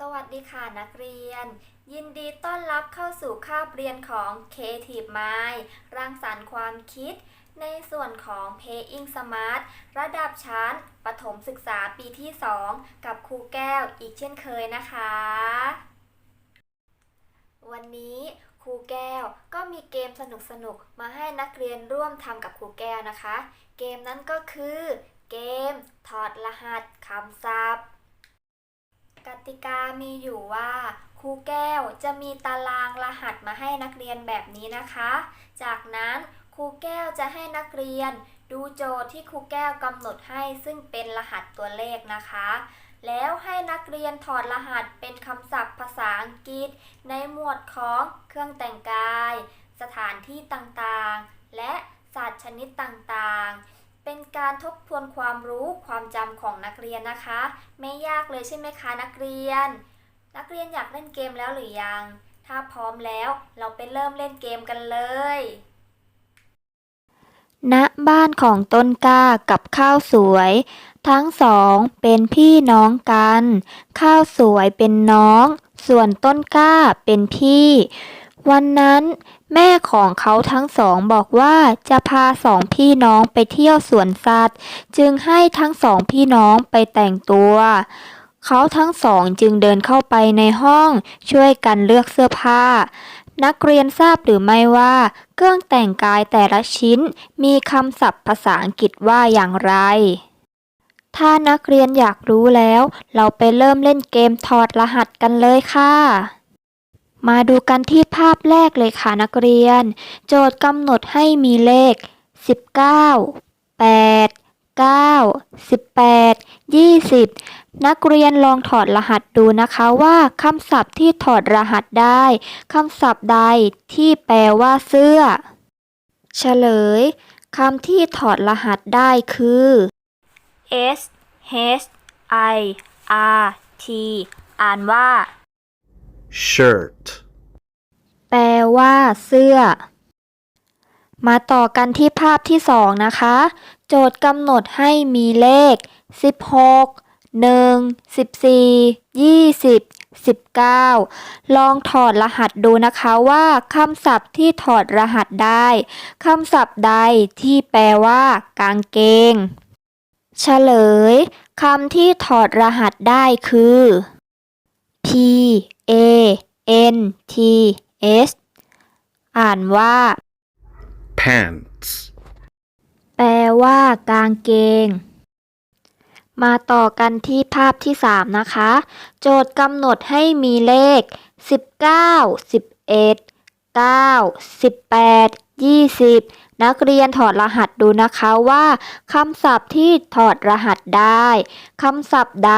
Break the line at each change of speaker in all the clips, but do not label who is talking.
สวัสดีค่ะนักเรียน ยินดีต้อนรับเข้าสู่คาบเรียนของ Creative Mind รังสรรค์ความคิด ในส่วนของ Paying Smart ระดับชั้นประถมศึกษาปีที่ 2 กับครูแก้วอีกเช่นเคยนะคะ วันนี้ครูแก้วก็มีเกมสนุกๆมาให้นักเรียนร่วมทำกับครูแก้วนะคะ เกมนั้นก็คือ เกมถอดรหัสคำศัพท์ กติกามีอยู่ว่าครูแก้วจะมีตารางรหัสมาให้นักเรียนแบบนี้นะคะ จากนั้นครูแก้วจะให้นักเรียน ดูโจทย์ที่ครูแก้วกำหนดให้ซึ่งเป็นรหัสตัวเลขนะคะ แล้วให้นักเรียนถอดรหัสเป็นคำศัพท์ภาษาอังกฤษ ในหมวดของเครื่องแต่งกาย สถานที่ต่างๆ และสัตว์ชนิดต่างๆ เป็นการทบทวนความรู้ความจำของนักเรียนนะคะ ไม่ยากเลยใช่ไหมคะนักเรียน นักเรียนอยากเล่นเกมแล้วหรือยัง ถ้าพร้อมแล้วเราไปเริ่มเล่นเกมกันเลยณบ้านของต้นกล้ากับข้าวสวย ทั้งสองเป็นพี่น้องกัน ข้าวสวยเป็นน้อง ส่วนต้นกล้าเป็นพี่ วันนั้น แม่ของเขาทั้งสองบอกว่าจะพาสองพี่น้องไปเที่ยวสวนสัตว์ จึงให้ทั้งสองพี่น้องไปแต่งตัว เขาทั้งสองจึงเดินเข้าไปในห้องช่วยกันเลือกเสื้อผ้า นักเรียนทราบหรือไม่ว่า เครื่องแต่งกายแต่ละชิ้นมีคำศัพท์ภาษาอังกฤษว่าอย่างไร ถ้านักเรียนอยากรู้แล้ว เราไปเริ่มเล่นเกมถอดรหัสกันเลยค่ะ มาดูกันที่ภาพแรกเลยค่ะนักเรียน โจทย์กำหนดให้มีเลข 19 8 9 18 20 นักเรียนลองถอดรหัสดูนะคะว่าคำศัพท์ที่ถอดรหัสได้คำศัพท์ใดที่แปลว่าเสื้อ เฉลยคำที่ถอดรหัสได้คือ S H I R T อ่านว่า
shirt,
แปลว่าเสื้อ มาต่อกันที่ภาพที่สองนะคะ โจทย์กำหนดให้มีเลข 16 1 14 20 19 ลองถอดรหัสดูนะคะว่าคำศัพท์ที่ถอดรหัสได้คำศัพท์ใดที่แปลว่า กางเกง เฉลยคำที่ถอดรหัสได้คือ P A N T S อ่านว่า
pants,
แปลว่ากางเกง มาต่อกันที่ภาพที่ 3 นะคะ โจทย์กำหนดให้มีเลข 19 11 9 18 20 นักเรียนถอดรหัสดูนะคะว่าคำศัพท์ที่ถอดรหัสได้คำศัพท์ใด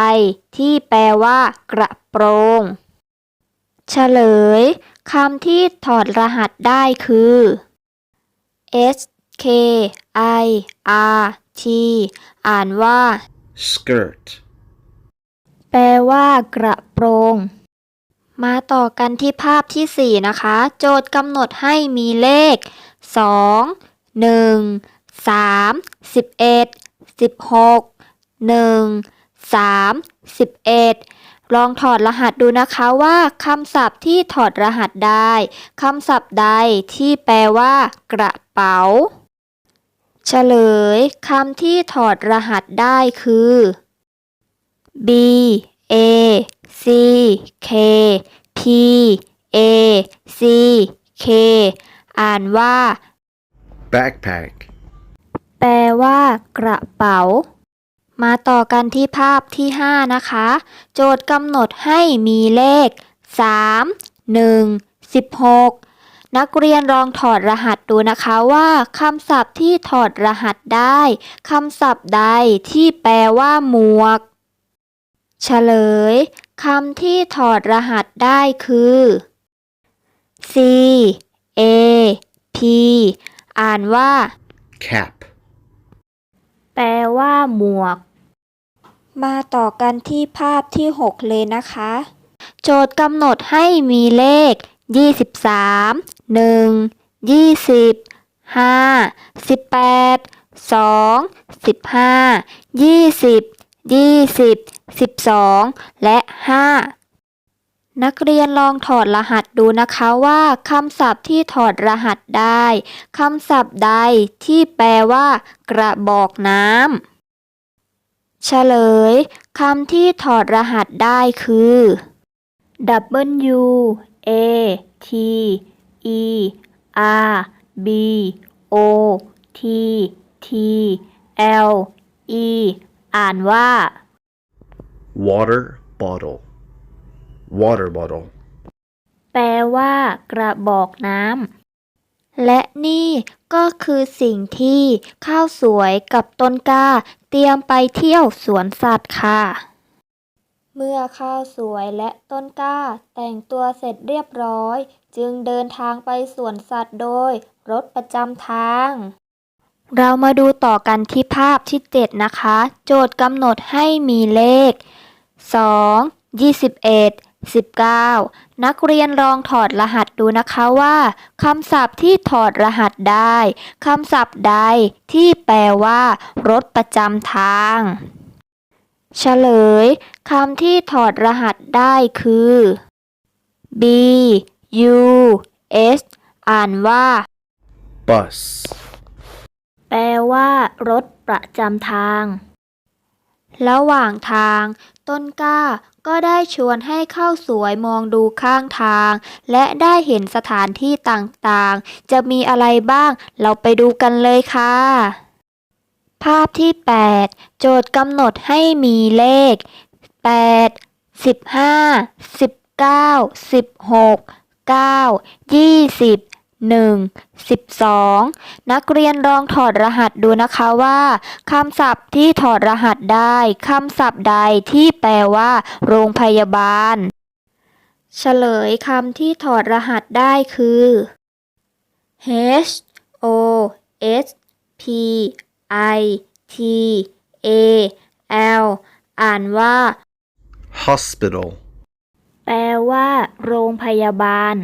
ที่แปลว่ากระโปรง เฉลยคำที่ถอดรหัสได้คือ S K I R T อ่านว่า
skirt,
แปลว่ากระโปรง มาต่อกันที่ภาพที่ 4 นะคะ โจทย์กำหนดให้มีเลข 2 1 3 11 16 1 3 11 ลองถอดรหัสดูนะคะว่าคำศัพท์ที่ถอดรหัสได้คำศัพท์ใดที่แปลว่า กระเป๋า เฉลยคำที่ถอดรหัสได้คือ B A C K P A C K อ่านว่า
backpack,
แปลว่ากระเป๋า มาต่อกันที่ภาพที่ 5 นะคะ โจทย์กำหนดให้มีเลข 3 1 16 นักเรียนลองถอดรหัสดูนะคะว่าคำศัพท์ที่ถอดรหัสได้คำศัพท์ใดที่แปลว่าหมวก เฉลยคำที่ถอดรหัสได้คือ C A P อ่านว่า
cap,
แปลว่าหมวก มาต่อกันที่ภาพที่ 6 เลยนะคะ โจทย์กำหนดให้มีเลข 23 1 20 5 18 2 15 20 20 12 และ 5 นักเรียนลองถอดรหัสดูนะคะว่าคำศัพท์ที่ถอดรหัสได้คำศัพท์ใดที่แปลว่า กระบอกน้ำ เฉลยคำที่ถอดรหัสได้คือ W A T E R B O T T L E อ่านว่า
water bottle, water bottle.
แปลว่ากระบอกน้ำ และนี่ ก็คือสิ่งที่ข้าวสวยกับต้นกล้า เตรียมไปเที่ยวสวนสัตว์ค่ะ เมื่อข้าวสวยและต้นกล้า แต่งตัวเสร็จเรียบร้อย จึงเดินทางไปสวนสัตว์โดย รถประจำทาง เรามาดูต่อกันที่ภาพที่ 7 นะคะ โจทย์กำหนดให้มีเลข 2 21 19 นักเรียนลองถอดรหัสดูนะคะว่าคำศัพท์ที่ถอดรหัสได้คำศัพท์ใดที่แปลว่า รถประจำทางเฉลยคำที่ถอดรหัสได้คือ B U S อ่านว่า
Bus,
แปลว่า รถประจำทาง ระหว่างทาง ต้นกล้า ก็ได้ชวนให้เข้าสวยมองดูข้างทาง และได้เห็นสถานที่ต่างๆ จะมีอะไรบ้างเราไปดูกันเลยค่ะ ภาพที่ 8 โจทย์กำหนดให้มีเลข 8 15 19 16 9 20 1 12 นักเรียนลองถอดรหัสดูนะคะว่าคำศัพท์ที่ถอดรหัสได้คำศัพท์ใดที่แปลว่า โรงพยาบาล เฉลยคำที่ถอดรหัสได้คือ H O S P I T A L อ่านว่า
hospital,
แปลว่า โรงพยาบาล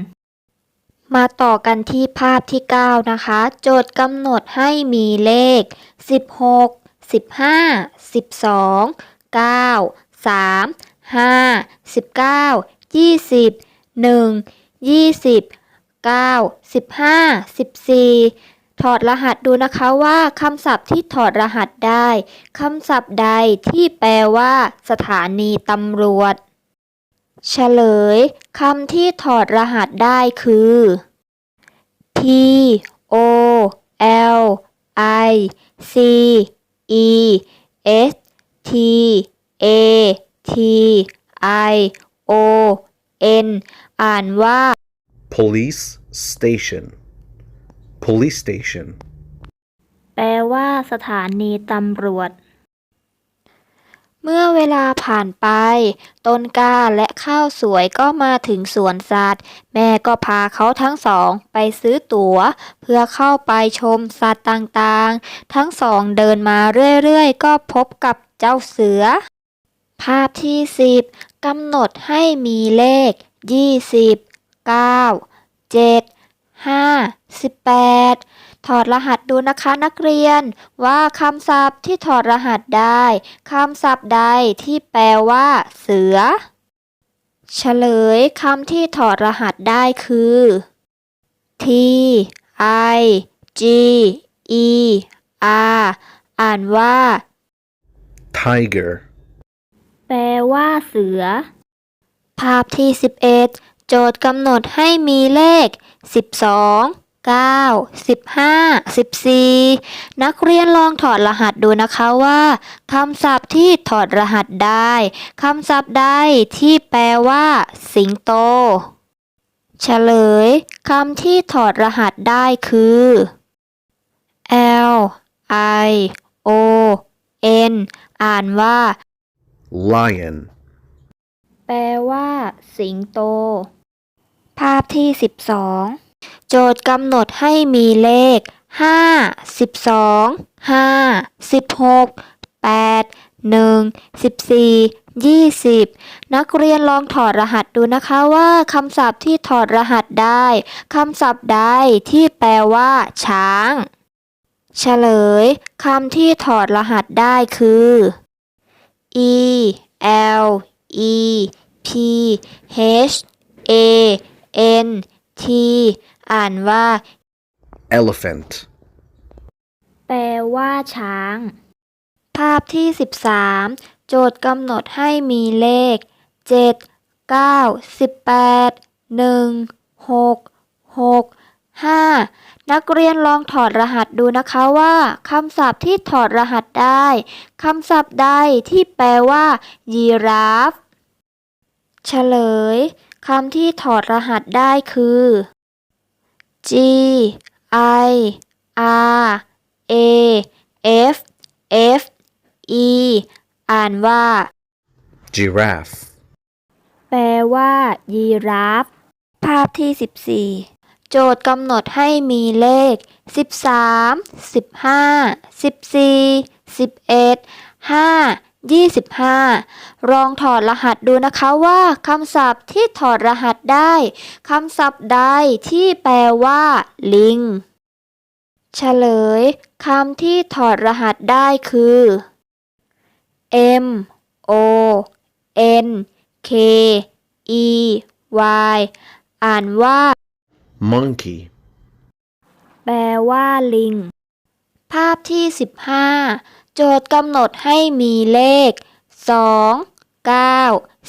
มาต่อกันที่ภาพที่ 9 นะคะ โจทย์กำหนดให้มีเลข 16 15 12 9 3 5 19 20 1 20 9 15 14 ถอดรหัสดูนะคะว่าคำศัพท์ที่ถอดรหัสได้คำศัพท์ใดที่แปลว่า สถานีตำรวจ เฉลยคำที่ถอดรหัสได้คือ T O L I C E S T A T I O N อ่านว่า
police station, police station.
แปลว่าสถานีตำรวจ เมื่อเวลาผ่านไป ต้นกล้าและข้าวสวยก็มาถึงสวนสัตว์ แม่ก็พาเขาทั้งสองไปซื้อตั๋ว เพื่อเข้าไปชมสัตว์ต่างๆ ทั้งสองเดินมาเรื่อยๆ ก็พบกับเจ้าเสือ ภาพที่ 10กำหนดให้มีเลข 20 9 7 5 18 ถอดรหัสดูนะคะนักเรียน ว่าคำศัพท์ที่ถอดรหัสได้คำศัพท์ใดที่แปลว่า เสือ เฉลยคำที่ถอดรหัสได้คือ T I G E R อ่านว่า
Tiger,
แปลว่าเสือ ภาพที่ 11 โจทย์กำหนดให้มีเลข 12 9 15 14 นักเรียนลองถอดรหัสดูนะคะว่าคำศัพท์ที่ถอดรหัสได้คำศัพท์ใดที่แปลว่า สิงโต เฉลยคำที่ถอดรหัสได้คือ L I O N อ่านว่า
lion,
แปลว่า สิงโต ภาพที่ 12 โจทย์กำหนดให้มีเลข 5 12 5 16 8 1 14 20 นักเรียนลองถอดรหัสดูนะคะว่าคำศัพท์ที่ถอดรหัสได้คำศัพท์ใดที่แปลว่า ช้าง เฉลยคำที่ถอดรหัสได้คือ E L E P H A N T อ่านว่า
elephant,
แปลว่าช้าง ภาพที่ 13 โจทย์กำหนดให้มีเลข 7 9 18 1 6 6 5 นักเรียนลองถอดรหัสดูนะคะว่าคำศัพท์ที่ถอดรหัสได้คำศัพท์ใดที่แปลว่ายีราฟ เฉลยคำที่ถอดรหัสได้คือ G I R A F F E อ่านว่า
giraffe,
แปลว่ายีราฟ ภาพที่ 14 โจทย์กำหนดให้มีเลข 13 15 14 11 5 25 ลองถอดรหัสดูนะคะว่าคำศัพท์ที่ถอดรหัสได้คำศัพท์ใดที่แปลว่า ลิง เฉลยคำที่ถอดรหัสได้คือ M O N K E Y อ่านว่า
monkey,
แปลว่าลิง ภาพที่ 15 โจทย์กำหนดให้มีเลข 2 9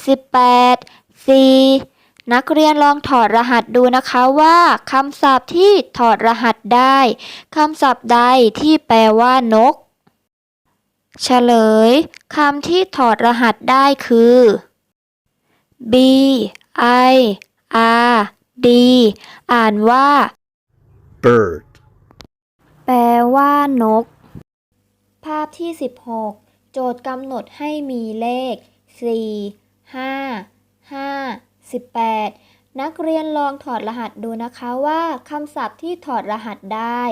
18 4 นักเรียนลองถอดรหัสดูนะคะว่าคำศัพท์ที่ถอดรหัสได้คำศัพท์ใดที่แปลว่านก เฉลยคำที่ถอดรหัสได้คือ B I R D อ่านว่า
bird,
แปลว่านก ภาพที่ 16 โจทย์กำหนดให้มีเลข 4 5 5 18นักเรียนลองถอดรหัสดูนะคะว่าคำศัพท์ที่ถอดรหัสได้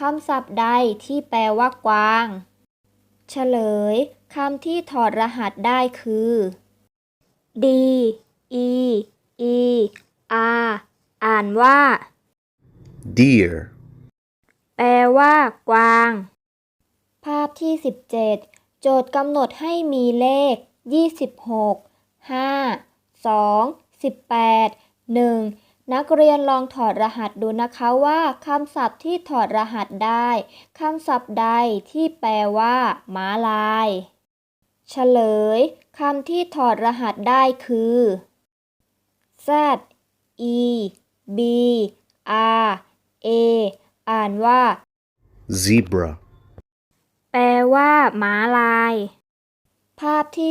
คำศัพท์ใดที่แปลว่ากวาง เฉลยคำที่ถอดรหัสได้คือ D E E R อ่านว่า
deer,
แปลว่า กวาง ภาพที่ 17 โจทย์กำหนดให้มีเลข 26 5 2 18 1 นักเรียนลองถอดรหัสดูนะคะว่าคำศัพท์ที่ถอดรหัสได้คำศัพท์ใดที่แปลว่าม้าลาย เฉลยคำที่ถอดรหัสได้คือ Z E B R A อ่านว่า
zebra,
แปลว่าม้าลาย ภาพที่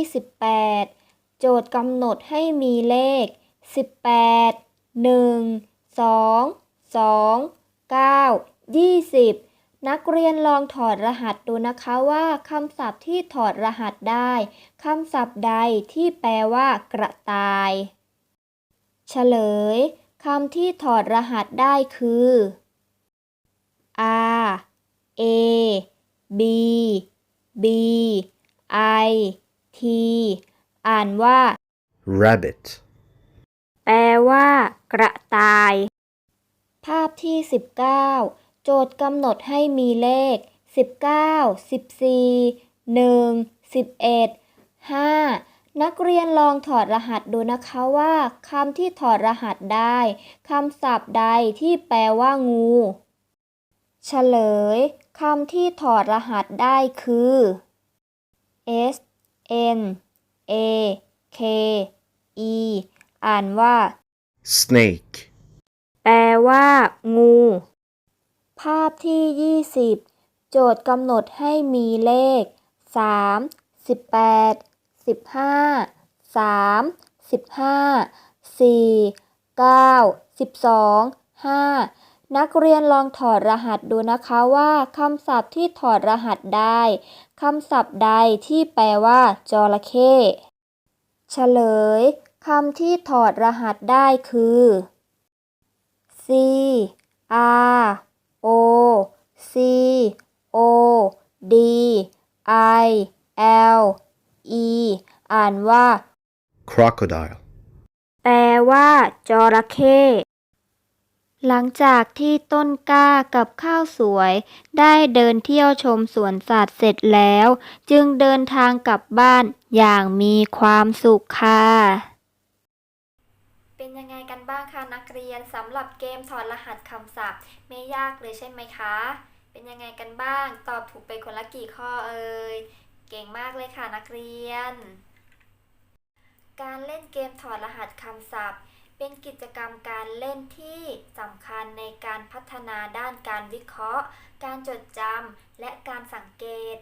18 โจทย์กำหนดให้มีเลข 18 1 2 2 9 20นักเรียนลองถอดรหัสดูนะคะว่าคำศัพท์ที่ถอดรหัสได้คำศัพท์ใดที่แปลว่า กระต่าย เฉลยคำที่ถอดรหัสได้คือ R A B B I T อ่านว่า
rabbit,
แปลว่า กระต่าย ภาพที่ 19 โจทย์กำหนดให้มีเลข 19 14 1 11 5 นักเรียนลองถอดรหัสดูนะคะว่าคำที่ถอดรหัสได้คำศัพท์ใดที่แปลว่างู เฉลยคำที่ถอดรหัสได้คือ S N A K E อ่านว่า
snake,
แปลว่า งู ภาพที่ 20 โจทย์กำหนดให้มีเลข 3 18 15 3 15 4 9 12 5 นักเรียนลองถอดรหัสดูนะคะว่าคำศัพท์ที่ถอดรหัสได้คำศัพท์ใดที่แปลว่าจระเข้เฉลยคำที่ถอดรหัสได้คือ C R O C O D I L E อ่านว่า
crocodile,
แปลว่าจระเข้ หลังจากที่ต้นกล้ากับข้าวสวย ได้เดินเที่ยวชมสวนสัตว์เสร็จแล้ว จึงเดินทางกลับบ้านอย่างมีความสุขค่ะ เป็นยังไงกันบ้างคะนักเรียนสำหรับเกมถอดรหัสคำศัพท์ ไม่ยากเลยใช่ไหมคะ เป็นยังไงกันบ้าง ตอบถูกไปคนละกี่ข้อเอ่ยเก่งมากเลยค่ะนักเรียน การเล่นเกมถอดรหัสคำศัพท์ เป็นกิจกรรมการเล่นที่สำคัญในการพัฒนาด้านการวิเคราะห์ การจดจำ และการสังเกต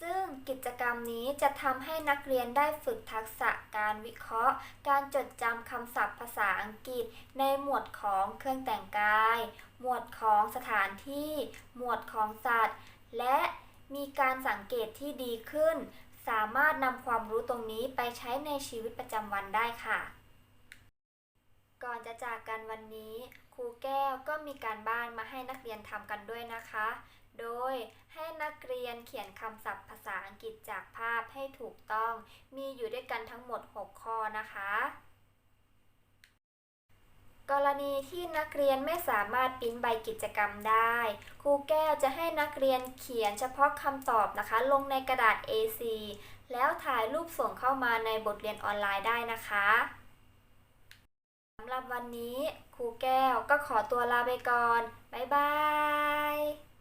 ซึ่งกิจกรรมนี้จะทำให้นักเรียนได้ฝึกทักษะการวิเคราะห์ การจดจำคำศัพท์ภาษาอังกฤษ ในหมวดของเครื่องแต่งกาย หมวดของสถานที่ หมวดของสัตว์ และมีการสังเกตที่ดีขึ้น สามารถนำความรู้ตรงนี้ไปใช้ในชีวิตประจำวันได้ค่ะ ก่อนจะจากกันวันนี้ครูแก้วก็มีการบ้านมาให้นักเรียนทำกันด้วยนะคะ โดยให้นักเรียนเขียนคำศัพท์ภาษาอังกฤษจากภาพให้ถูกต้อง มีอยู่ด้วยกันทั้งหมด 6 ข้อนะคะ กรณีที่นักเรียนไม่สามารถปิ้นใบกิจกรรมได้ ครูแก้วจะให้นักเรียนเขียนเฉพาะคำตอบนะคะ ลงในกระดาษ A4 แล้วถ่ายรูปส่งเข้ามาในบทเรียนออนไลน์ได้นะคะำหรับวันนี้ครูแก้วก็ขอตัวลาไปก่อน บ๊ายบาย